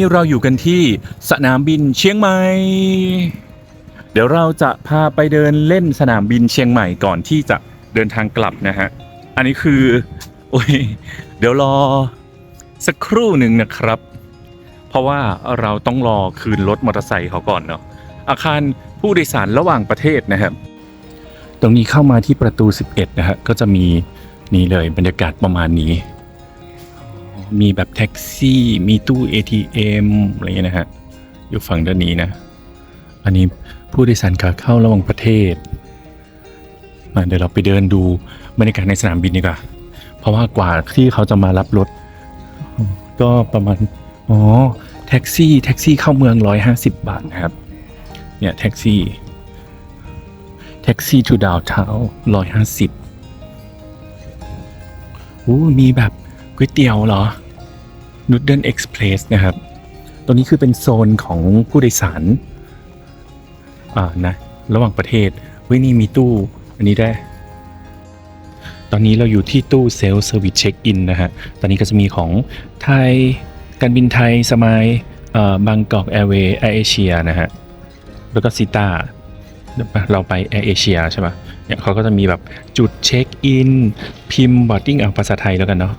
นี่เราอยู่กันที่สนามบินเชียงใหม่ เดี๋ยวเราจะพาไปเดินเล่นสนามบินเชียงใหม่ก่อนที่จะเดินทางกลับนะฮะ อันนี้คือ โอ้ย เดี๋ยวรอสักครู่หนึ่งนะครับ เพราะว่าเราต้องรอคืนรถมอเตอร์ไซค์เขาก่อนเนาะ อาคารผู้โดยสารระหว่างประเทศนะครับ ตรงนี้เข้ามาที่ประตู 11 นะฮะ ก็จะมีนี่เลยบรรยากาศประมาณนี้ มีแบบแท็กซี่ มีตู้ ATM อะไรเงี้ยนะฮะ อยู่ฝั่งด้านนี้นะ อันนี้ผู้โดยสารขาเข้าระหว่างประเทศ มาเดี๋ยวเราไปเดินดูบรรยากาศในสนามบินดีกว่า เพราะว่ากว่าที่เขาจะมารับรถ ก็ประมาณ อ๋อ แท็กซี่ แท็กซี่เข้าเมือง 150 บาทนะครับ เนี่ยแท็กซี่ แท็กซี่ to downtown 150อู้มีแบบ ก๋วยเตี๋ยวเหรอ Noodle Express นะครับตรงนี้คือเป็นโซนของผู้โดยสาร อ่านะ ระหว่างประเทศเว้ยนี่มีตู้ อันนี้ได้ ตอนนี้เราอยู่ที่ตู้เซลล์เซอร์วิสเช็คอินนะฮะ ตอนนี้ก็จะมีของไทย การบินไทย สมายบางกอกแอร์เวย์แอร์เอเชียนะฮะ แล้วก็ซิต้า เราไปแอร์เอเชียใช่ปะเนี่ยเขาก็จะมีแบบจุดเช็คอิน พิมพ์บอร์ดิ้งเอาภาษาไทยแล้วกันเนาะ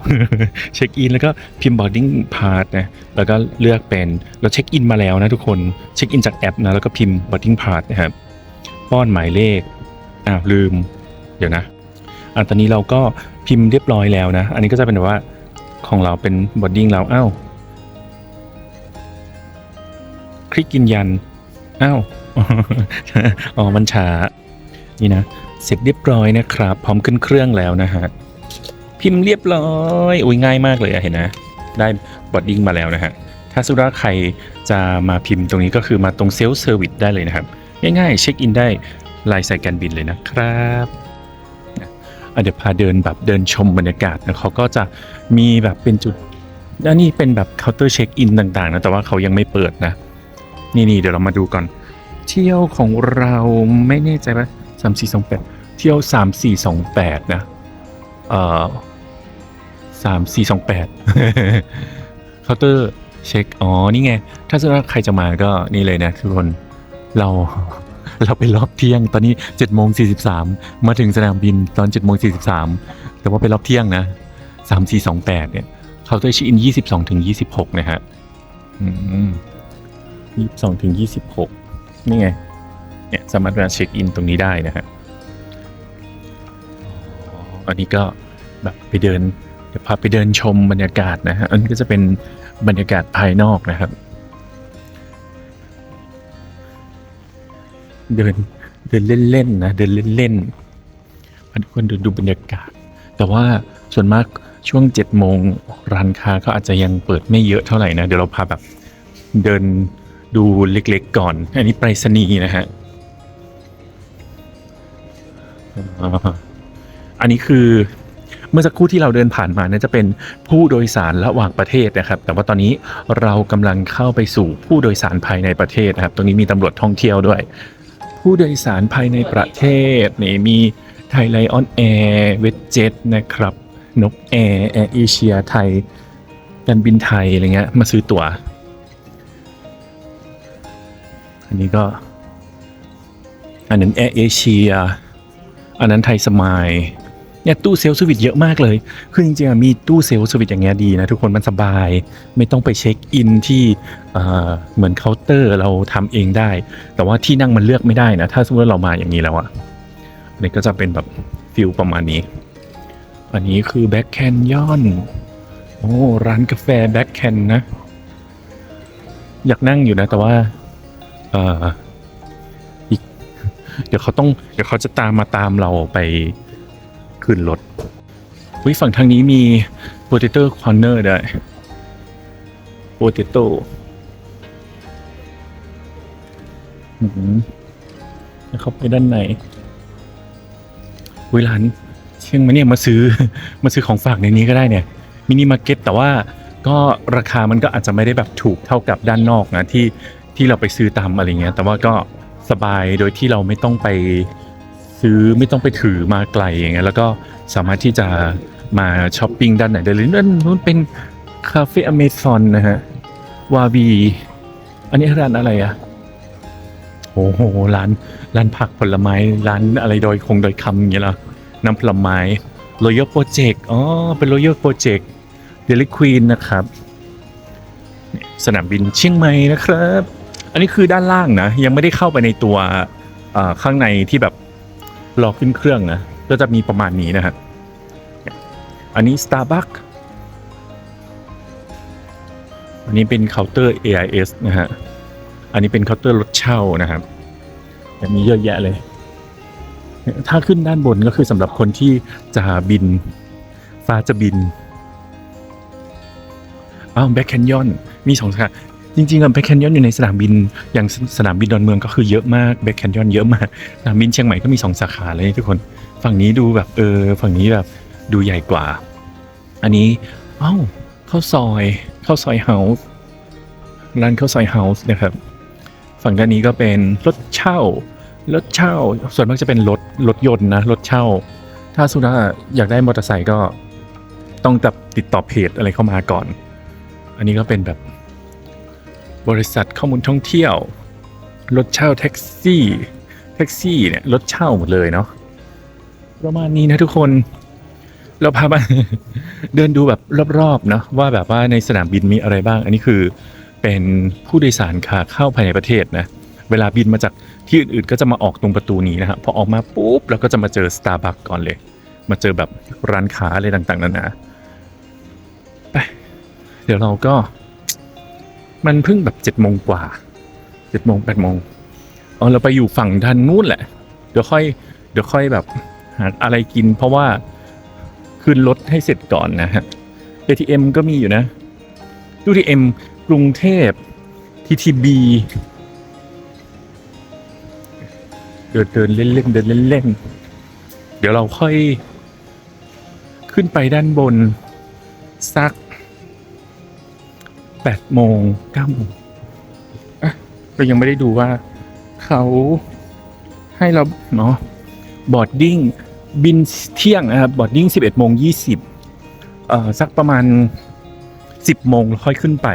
เช็คอินแล้วก็พิมพ์บอร์ดิ้งพาร์ทนะแล้วก็เลือกเป็นเราเช็คอินมาแล้วนะทุกคนเช็คอินจากแอปนะแล้วก็พิมพ์บอร์ดิ้งพาร์ทนะครับป้อนหมายเลขอ้าวลืม เดี๋ยวนะอะตอนนี้เราก็พิมพ์เรียบร้อยแล้วนะ อันนี้ก็จะเป็นแบบว่าของเราเป็นบอร์ดิ้งเราอ้าวคลิกยืนยันอ้าว อ๋อ มันช้า นี่นะ เสร็จเรียบร้อยนะครับ พร้อมขึ้นเครื่องแล้วนะฮะ พิมพ์เรียบร้อย อุ้ยง่ายมากเลยเห็นนะ ได้บอดดิ้งมาแล้วนะฮะ ถ้าสุราใครจะมาพิมพ์ตรงนี้ก็คือมาตรงเซลล์เซอร์วิสได้เลยนะครับ ง่ายๆ เช็คอินได้ลายสายการบินเลยนะครับเดี๋ยวพาเดินแบบเดินชมบรรยากาศนะเขาก็จะมีแบบเป็นจุดอันนี้เป็นแบบเคาน์เตอร์เช็คอินต่างๆนะ แต่ว่าเขายังไม่เปิดนะ นี่นี่เดี๋ยวเรามาดูก่อน เที่ยวของเราไม่แน่ใจว่าสามสี่สองแปดเที่ยวสามสี่สองแปดนะเอ่อสามสี่สองแปดเคาน์เตอร์เช็ค อ๋อ นี่ไง ถ้าสมมติว่าใครจะมาก็นี่เลยนะทุกคนเราเราไปรอบเที่ยงตอนนี้7จ็ดโมงสีมาถึงสนามบินตอน7จ็ดโมงสีแต่ว่าไปรอบเที่ยงนะสามสี่สองแปดเนี่ยเคาน์เตอร์ช็คอินยี่สิบสองถึงยี่สิบหกนะฮะ อืมยี่สิบสองถึงยี่สิบหก นี่ไง เนี่ยสามารถมาเช็คอินตรงนี้ได้นะฮะอันนี้ก็แบบไปเดินเดี๋ยวพาไปเดินชมบรรยากาศนะฮะ อันนี้ก็จะเป็นบรรยากาศภายนอกนะครับ เดินเดินเล่นๆนะ เดินเล่นๆพาทุกคนดูดูบรรยากาศ แต่ว่าส่วนมากช่วงเจ็ดโมงร้านค้าก็อาจจะยังเปิดไม่เยอะเท่าไหร่นะ เดี๋ยวเราพาแบบเดิน ดูเล็กๆก่อน อันนี้ไปรษณีย์นะฮะ อันนี้คือเมื่อสักครู่ที่เราเดินผ่านมาน่าจะเป็นผู้โดยสารระหว่างประเทศนะครับ แต่ว่าตอนนี้เรากำลังเข้าไปสู่ผู้โดยสารภายในประเทศนะครับ ตรงนี้มีตำรวจท่องเที่ยวด้วย ผู้โดยสารภายในประเทศนี่มีไทยไลออนแอร์เวทเจ็ตนะครับนกแอร์แอร์เอเชียไทยการบินไทยอะไรเงี้ยมาซื้อตั๋ว อันนี้ก็ อันนั้นแอร์เอเชีย อันนั้นไทยสมายเนี่ยตู้เซลล์สวิตเยอะมากเลย คือจริงๆมีตู้เซลล์สวิตอย่างเงี้ยดีนะทุกคนมันสบาย ไม่ต้องไปเช็คอินที่เหมือนเคาน์เตอร์เราทำเองได้ แต่ว่าที่นั่งมันเลือกไม่ได้นะ ถ้าสมมติเรามาอย่างนี้แล้วอะอันนี้ก็จะเป็นแบบฟิลประมาณนี้ อันนี้คือแบ็คแคนยอนโอ้ร้านกาแฟแบ็คแคนนะ อยากนั่งอยู่นะแต่ว่า เอ่ออีกเดี๋ยวเขาต้องเดี๋ยวเขาจะตามมาตามเราไปขึ้นรถวิฝั่งทางนี้มี potato corner ด้วย potato อืมแล้วเข้าไปด้านในเวลานเชียงมาเนี่ยมาซื้อมาซื้อของฝากในนี้ก็ได้เนี่ยมินิมาร์เก็ตแต่ว่าก็ราคามันก็อาจจะไม่ได้แบบถูกเท่ากับด้านนอกนะที่ ที่เราไปซื้อตามอะไรเงี้ย แต่ว่าก็สบายโดยที่เราไม่ต้องไปซื้อไม่ต้องไปถือมาไกลอย่างเงี้ยแล้วก็สามารถที่จะมาช้อปปิ้งด้านไหนได้เลยนั่นนู้นเป็นคาเฟ่อเมซอนนะฮะวาบีอันนี้ร้านอะไรอะโอ้โหร้านร้านผักผลไม้ร้านอะไรโดยคงโดยคำอย่างเงี้ยเหรอน้ำผลไม้ Royal Project อ๋อ เป็น Royal Project Dairy Queen นะครับ สนามบินเชียงใหม่นะครับ อันนี้คือด้านล่างนะ ยังไม่ได้เข้าไปในตัวข้างในที่แบบรอขึ้นเครื่องนะก็จะมีประมาณนี้นะฮะอันนี้ Starbucks อันนี้เป็นเคาน์เตอร์ AIS นะฮะ อันนี้เป็นเคาน์เตอร์รถเช่านะครับแบบนี้เยอะแยะเลย ถ้าขึ้นด้านบนก็คือสำหรับคนที่จะบิน ฟ้าจะบินอ้าวแบ็คแคนยอนมีสองสาขา จริงๆอะแบคแคนยอนอยู่ในสนามบินอย่างสนามบินดอนเมืองก็คือเยอะมากแบคแคนยอนเยอะมากสนามบินเชียงใหม่ก็มีสองสาขาเลยทุกคนฝั่งนี้ดูแบบเออฝั่งนี้แบบดูใหญ่กว่า อันนี้เอ้าข้าวซอยข้าวซอยเฮาส์ร้านข้าวซอยเฮาส์นะครับฝั่งด้านนี้ก็เป็นรถเช่ารถเช่า ส่วนมากจะเป็นรถรถยนต์นะรถเช่า ถ้าสุดาอยากได้มอเตอร์ไซค์ก็ต้องติดต่อเพจอะไรเข้ามาก่อน อันนี้ก็เป็นแบบ บริษัทข้อมูลท่องเที่ยว รถเช่าแท็กซี่แท็กซี่เนี่ยรถเช่าหมดเลยเนาะประมาณนี้นะทุกคน เราพามาเดินดูแบบรอบๆเนาะว่าแบบว่าในสนามบินมีอะไรบ้าง อันนี้คือเป็นผู้โดยสารขาเข้าภายในประเทศนะเวลาบินมาจากที่อื่นๆ ก็จะมาออกตรงประตูนี้นะฮะพอออกมาปุ๊บเราก็จะมาเจอ Starbucks ก่อนเลย มาเจอแบบร้านค้าอะไรต่างๆนานาไปเดี๋ยวเราก็ มันเพิ่งแบบเจ็ดโมงกว่าเจ็ดโมงแปดโมงอ๋อเราไปอยู่ฝั่งด้านนู้นแหละ เดี๋ยวค่อย เดี๋ยวค่อยแบบหาอะไรกิน เพราะว่าขึ้นรถให้เสร็จก่อนนะฮะ ATM ก็มีอยู่นะ UTM กรุงเทพ TTB เดินเดินเล่นเล่นเดินเล่นเล่นเดี๋ยวเราค่อย ขึ้นไปด้านบน สัก แปดโมงเก้าโมงอะเรายังไม่ได้ดูว่าเขาให้เราเนาะบอร์ดดิ้งบินเที่ยงนะครับบอร์ดดิ้งสิบเอ็ดโมงยี่สิบเอ่อสักประมาณสิบโมงค่อยขึ้นไป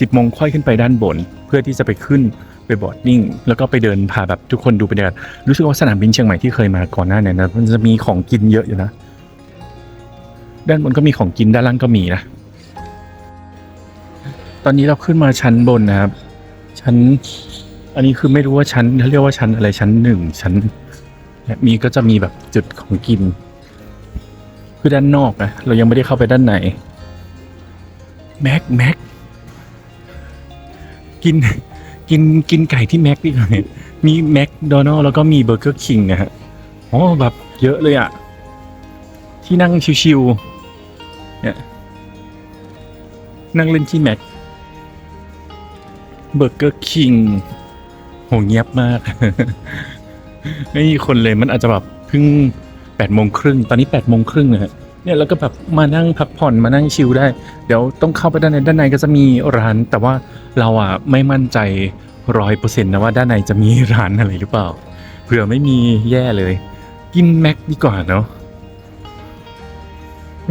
สิบโมงค่อยขึ้นไปด้านบน เพื่อที่จะไปขึ้นไปบอร์ดดิ้งแล้วก็ไปเดินพาแบบทุกคนดูบรรยากาศรู้สึกว่าสนามบินเชียงใหม่ที่เคยมาก่อนหน้าเนี่ยนะมันจะมีของกินเยอะอยู่นะ ด้านบนก็มีของกินด้านล่างก็มีนะ ตอนนี้เราขึ้นมาชั้นบนนะครับ ชั้น อันนี้คือไม่รู้ว่าชั้นเขาเรียกว่าชั้นอะไรชั้นหนึ่งชั้นมีก็จะมีแบบจุดของกิน คือด้านนอกนะเรายังไม่ได้เข้าไปด้านในแม็กแม็กกินกินกินไก่ที่แม็กดีกว่าเนี่ยมีแม็กโดนัลแล้วก็มีเบอร์เกอร์คิงนะฮะอ๋อแบบเยอะเลยอะที่นั่งชิวๆเนี่ยนั่งเล่นที่แม็ก เบอร์เกอร์คิงโหเงียบมากไม่มีคนเลยมันอาจจะแบบเพิ่งแปดโมงครึ่งตอนนี้แปดโมงครึ่งนะฮะเนี่ยแล้วก็แบบมานั่งพักผ่อนมานั่งชิลได้ เดี๋ยวต้องเข้าไปด้านในด้านในก็จะมีร้าน แต่ว่าเราอะไม่มั่นใจร้อยเปอร์เซ็นต์นะว่าด้านในจะมีร้านอะไรหรือเปล่าเผื่อไม่มีแย่เลย กินแม็กดีกว่าเนาะ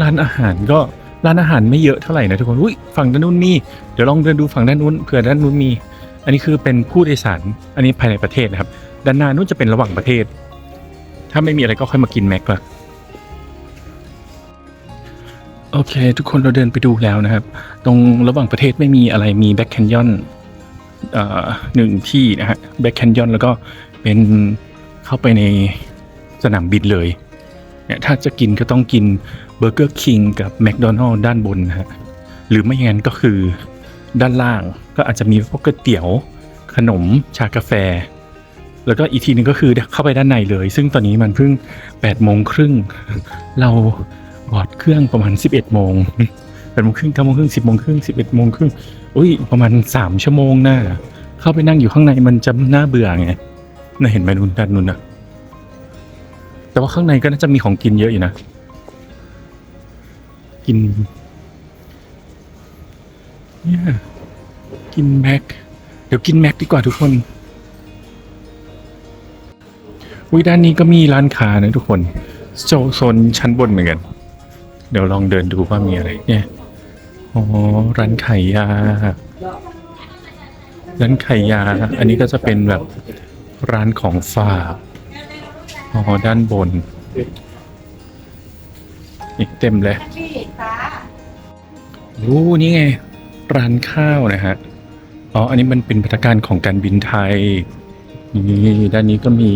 ร้านอาหารก็ ร้านอาหารไม่เยอะเท่าไหร่นะทุกคนอุ้ยฝั่งด้านนู้นมีเดี๋ยวลองเดินดูฝั่งด้านนู้นเผื่อด้านนู้นมี อันนี้คือเป็นผู้โดยสารอันนี้ภายในประเทศนะครับ ด้านหน้านู้นจะเป็นระหว่างประเทศ ถ้าไม่มีอะไรก็ค่อยมากินแม็กละโอเค ทุกคนเราเดินไปดูแล้วนะครับ ตรงระหว่างประเทศไม่มีอะไรมีแบ็คแคนยอนหนึ่งที่นะฮะแบ็คแคนยอนแล้วก็เป็นเข้าไปในสนามบินเลยเนี่ยถ้าจะกินก็ต้องกิน เบอร์เกอร์คิงกับแมคโดนัลล์ด้านบนนะฮะหรือไม่อย่างนั้นก็คือด้านล่างก็อาจจะมีพวกก๋วยเตี๋ยว ขนมชากาแฟ แล้วก็อีกทีหนึงก็คือเข้าไปด้านในเลย ซึ่งตอนนี้มันเพิ่ง8ปดโมงครึ่งเราบอดเครื่องประมาณ 11บเอ็ดโมงแปดโมงครึ่งเก้าโมงครึ่งสิบโมงครึ่งสิบเอ็ดโมงครึ่งอุ้ยประมาณสามชั่วโมงน่าเข้าไปนั่งอยู่ข้างในมันจะน่าเบื่อไงน่าเห็นไหมนุ่นด้านนู้นนะแต่ว่าข้างในก็น่าจะมีของกินเยอะอยู่นะ กิน เนี่ย กินแม็ก เดี๋ยวกินแม็กดีกว่าทุกคนวิด้านนี้ก็มีร้านค้านะทุกคนโซโซนชั้นบนเหมือนกัน เดี๋ยวลองเดินดูว่ามีอะไร เนี่ยอ๋อร้านขายยา ร้านไข่ยา อันนี้ก็จะเป็นแบบร้านของฝากอ๋อด้านบน นี่เต็มเลยโอ้นี่ไง ร้านข้าวนะฮะ อ๋อ อันนี้มันเป็นพัฒการของการบินไทย นี่ด้านนี้ก็มี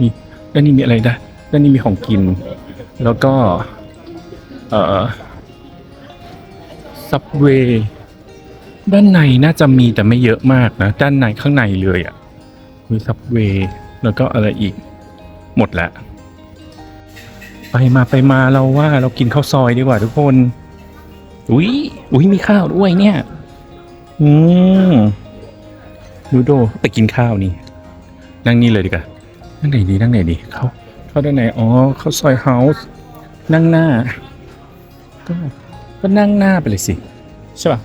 นี่ด้านนี้มีอะไรนะด้านนี้มีของกิน แล้วก็ เอ่อซับเวย์ด้านในน่าจะมีแต่ไม่เยอะมากนะ ด้านในข้างในเลยอะ่ะมีซับเวย์แล้วก็อะไรอีก หมดละ ไปมาไปมาเราว่าเรากินข้าวซอยดีกว่าทุกคน อุ้ยอุ้ยมีข้าวด้วยเนี่ย อืมดูโดไปกินข้าวนี่ นั่งนี่เลยดีกว่า นั่งไหนดีนั่งไหนดีเข้าเข้าด้านไหน อ๋อเข้าซอยเฮาส์ นั่งหน้า ก็ก็นั่งหน้าไปเลยสิ ใช่ป่ะ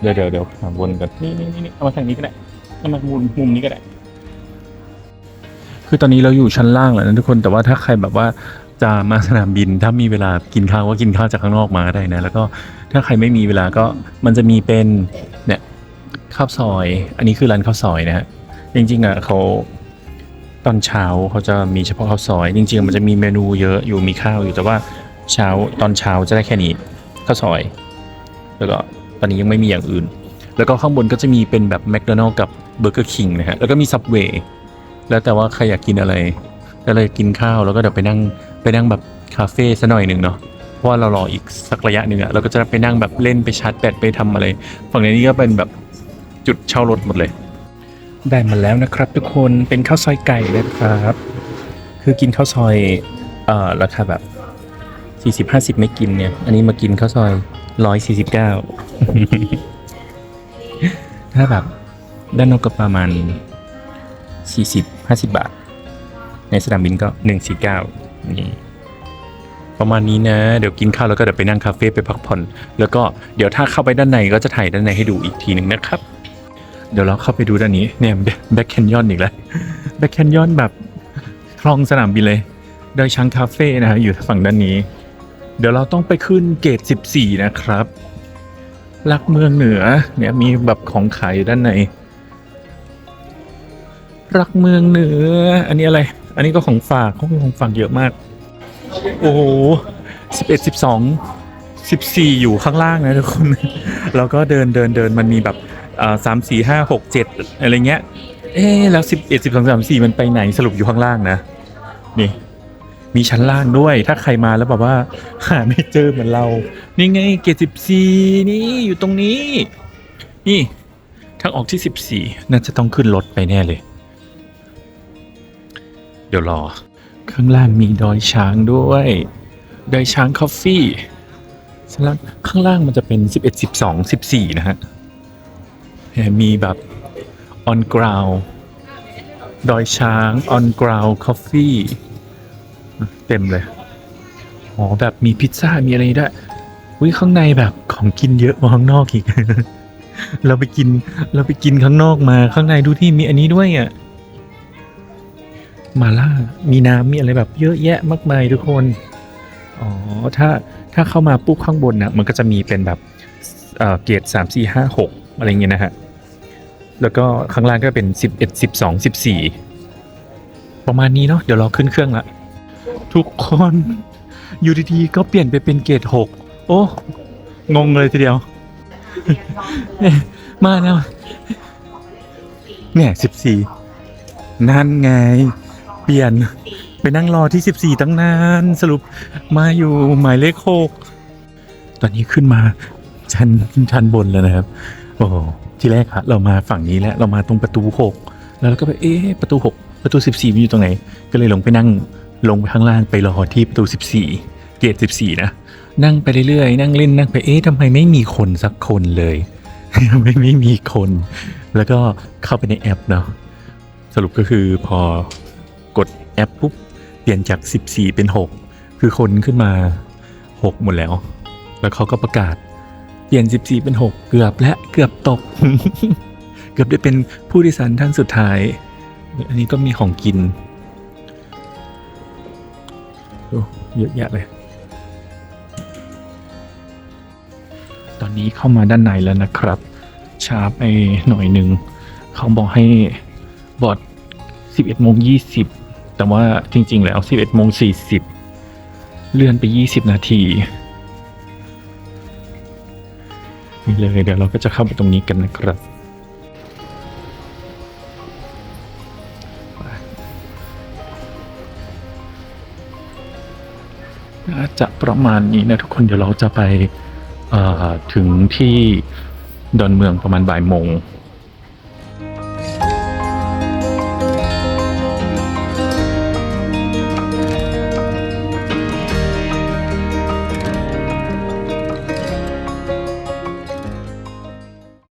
เดี๋ยวเดี๋ยวเดี๋ยวหาวนกันนี่นี่นี่เอามาทางนี้ก็ได้เอามามุมมุมนี้ก็ได้ คือตอนนี้เราอยู่ชั้นล่างแล้วนะทุกคนแต่ว่าถ้าใครแบบว่าจะมาสนามบินถ้ามีเวลากินข้าวก็กินข้าวจากข้างนอกมาก็ได้นะ แล้วก็ถ้าใครไม่มีเวลาก็มันจะมีเป็นเนี่ยข้าวซอย อันนี้คือร้านข้าวซอยนะฮะจริงๆอะเขาตอนเช้าเขาจะมีเฉพาะข้าวซอย จริง ๆ มันจะมีเมนูเยอะอยู่มีข้าวอยู่แต่ว่าเช้าตอนเช้าจะได้แค่นี้ข้าวซอย แล้วก็ตอนนี้ยังไม่มีอย่างอื่น แล้วก็ข้างบนก็จะมีเป็นแบบแมคโดนัลล์กับเบอร์เกอร์คิงนะฮะแล้วก็มีซับเวย์ แล้วแต่ว่าใครอยากกินอะไรก็เลยกินข้าวแล้วก็เดี๋ยวไปนั่งไปนั่งแบบคาเฟ่ซะหน่อยหนึ่งเนาะเพราะว่าเรารออีกสักระยะหนึ่งอะเราก็จะไปนั่งแบบเล่นไปชาร์จแบตไปทำอะไร ฝั่งนี้ก็เป็นแบบจุดเช่ารถหมดเลย ได้มาแล้วนะครับทุกคนเป็นข้าวซอยไก่เลยครับ คือกินข้าวซอยเอ่อราคาแบบสี่สิบห้าสิบไม่กินเนี่ย อันนี้มากินข้าวซอยร้อยสี่สิบเก้าถ้าแบบด้านนอกก็ประมาณ สี่สิบห้าสิบบาท ในสนามบินก็หนึ่งสี่เก้านี่ ประมาณนี้นะ เดี๋ยวกินข้าวแล้วก็เดี๋ยวไปนั่งคาเฟ่ไปพักผ่อน แล้วก็เดี๋ยวถ้าเข้าไปด้านในก็จะถ่ายด้านในให้ดูอีกทีหนึ่งนะครับ เดี๋ยวเราเข้าไปดูด้านนี้เนี่ยแบ็คแคนยอนอีกแล้วแบ็คแคนยอนแบบคลองสนามบินเลยโดยช้างคาเฟ่นะฮะอยู่ฝั่งด้านนี้ เดี๋ยวเราต้องไปขึ้นเกต 14 นะครับลักเมืองเหนือเนี่ยมีแบบของขายอยู่ด้านใน รักเมืองเหนือ อันนี้อะไร อันนี้ก็ของฝากขามีของฝากเยอะมาก โอ้โหสิบเอ็ดสิบสองสิบสี่อยู่ข้างล่างนะทุกคน แล้วก็เดินเดินเดินมันมีแบบสามสี่ห้าหกเจ็ดอะไรเงี้ย เอ๊แล้วสิบเอ็ดสิบสองสามสี่มันไปไหนสรุปอยู่ข้างล่างนะ นี่ มีชั้นล่างด้วย ถ้าใครมาแล้วแบบว่า หาไม่เจอเหมือนเรา นี่ไงเกตสิบสี่นี่อยู่ตรงนี้ นี่ทางออกที่สิบสี่น่าจะต้องขึ้นรถไปแน่เลย เดี๋ยวรอ ข้างล่างมีดอยช้างด้วย ดอยช้างคอฟฟี่ข้างล่างข้างล่างมันจะเป็น 11 12 14 นะฮะมมีแบบ on ground ดอยช้าง on ground coffee เต็มเลย อ๋อ แบบมีพิซซ่า มีอะไรด้วยวิข้างในแบบของกินเยอะกว่าข้างนอกอีก เราไปกิน เราไปกินข้างนอกมา ข้างในดูที่มีอันนี้ด้วยอะ มาล่า มีน้ำมีอะไรแบบเยอะแยะมากมายทุกคน อ๋อ ถ้าถ้าเข้ามาปุ๊บข้างบนนะมันก็จะมีเป็นแบบเอ่อเกรดสามสี่ห้าหกอะไรเงี้ยนะฮะ แล้วก็ข้างล่างก็เป็นสิบเอ็ดสิบสองสิบสี่ประมาณนี้เนาะเดี๋ยวเราขึ้นเครื่องละทุกคนอยู่ดีๆก็เปลี่ยนไปเป็นเกรดหกโอ้งงเลยทีเดียว มาแล้วเนี่ยสิบสี่นั่นไง เปลี่ยนไปนั่งรอที่ 14 ตั้งนาน สรุปมาอยู่หมายเลขหกตอนนี้ขึ้นมาชั้นชั้นบนแล้วนะครับ โอ้โหที่แรกอะเรามาฝั่งนี้แล้วเรามาตรงประตูหกแล้วเราก็ไปเอ๊ะประตูหกประตู 14มันอยู่ตรงไหน ก็เลยลงไปนั่งลงไปข้างล่างไปรอที่ประตู 14เกต14 นะ นั่งไปเรื่อยๆนั่งเล่นนั่งไปเอ๊ะทำไมไม่มีคนสักคนเลยไมไม่มีคน แล้วก็เข้าไปในแอปเนาะสรุปก็คือพอ กดแอปปุ๊บเปลี่ยนจาก 14 เป็น 6 คือคนขึ้นมา 6 หมดแล้ว แล้วเขาก็ประกาศ เปลี่ยน 14 เป็น 6 เกือบและเกือบตก เกือบได้เป็นผู้โดยสารท่านสุดท้าย อันนี้ก็มีของกินเยอะแยะเลย ตอนนี้เข้ามาด้านในแล้วนะครับช้าไปหน่อยหนึ่ง เขาบอกให้บอด11โมง20 แต่ว่าจริง ๆ แล้ว 11โมง40 เลื่อนไป 20 นาทีนี่เลยเดี๋ยวเราก็จะเข้าไปตรงนี้กันนะครับน่าจะประมาณนี้นะทุกคนเดี๋ยวเราจะไปถึงที่ดอนเมืองประมาณบ่ายโมง